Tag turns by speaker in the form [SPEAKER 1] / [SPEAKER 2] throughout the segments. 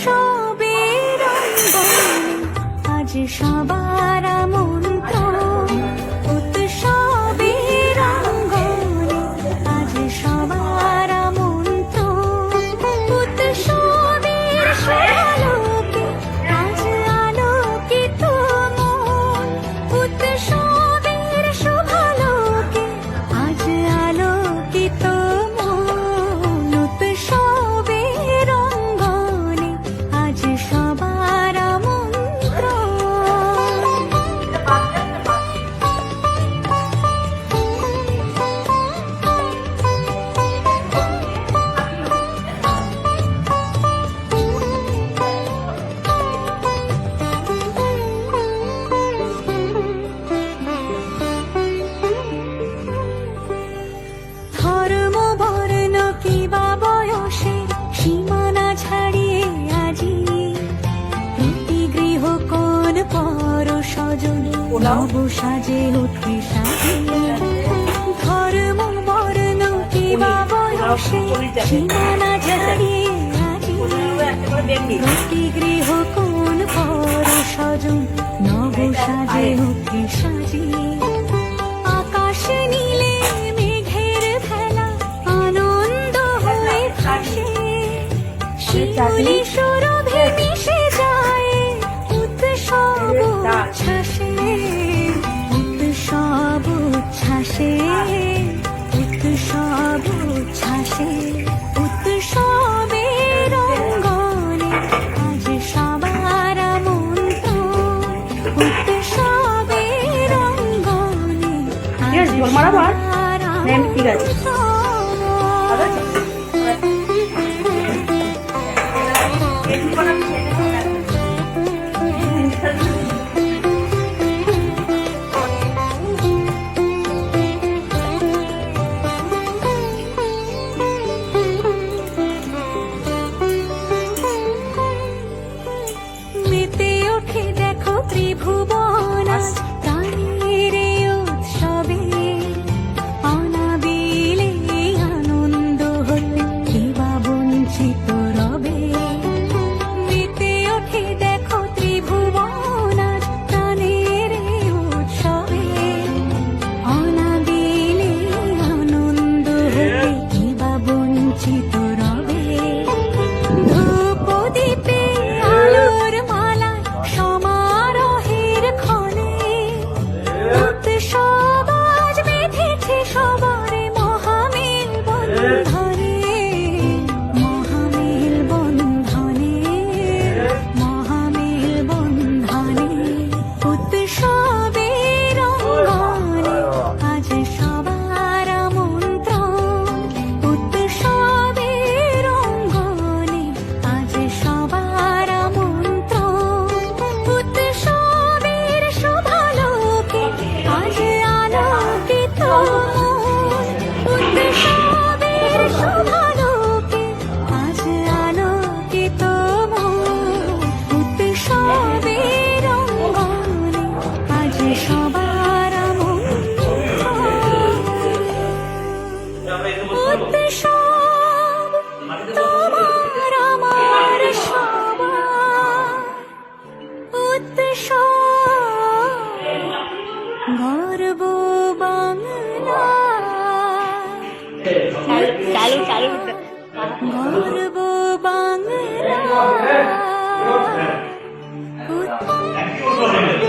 [SPEAKER 1] সবে রঙ্গ আজ সবার পোলাও সাজে উঠে ধর্ম বর্ণ কি সীমানা গৃহ কোন পর সজন নব সাজে উঠে সাজিয়ে আকাশে নীলে মেঘের ভেলা আনন্দ হয়ে ভাসে শিউলি সৌরভে মিশে যায় উৎসব নেন
[SPEAKER 2] ঠিক আছে।
[SPEAKER 1] মেতে ওঠে দেখো ত্রিভুবন। আচ্ছা।
[SPEAKER 2] চালু চালু। হ্যাঁ, হ্যাঁ,
[SPEAKER 3] হ্যাঁ। গর্ব বাংলা।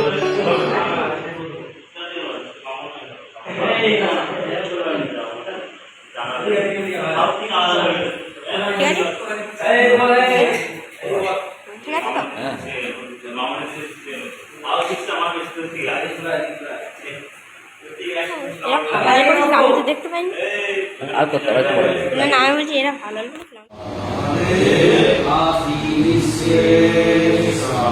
[SPEAKER 3] قعدت ثلاث
[SPEAKER 2] مرات ما أنا عاوز يلعب على البطلة السيسرى